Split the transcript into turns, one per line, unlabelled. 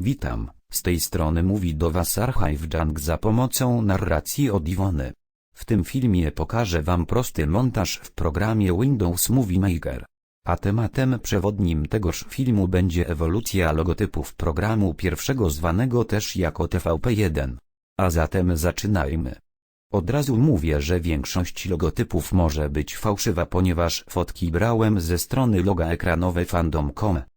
Witam, z tej strony mówi do Was Archive Junk za pomocą narracji od Iwony. W tym filmie pokażę Wam prosty montaż w programie Windows Movie Maker. A tematem przewodnim tegoż filmu będzie ewolucja logotypów programu pierwszego zwanego też jako TVP1. A zatem zaczynajmy. Od razu mówię, że większość logotypów może być fałszywa, ponieważ fotki brałem ze strony loga ekranowe fandom.com.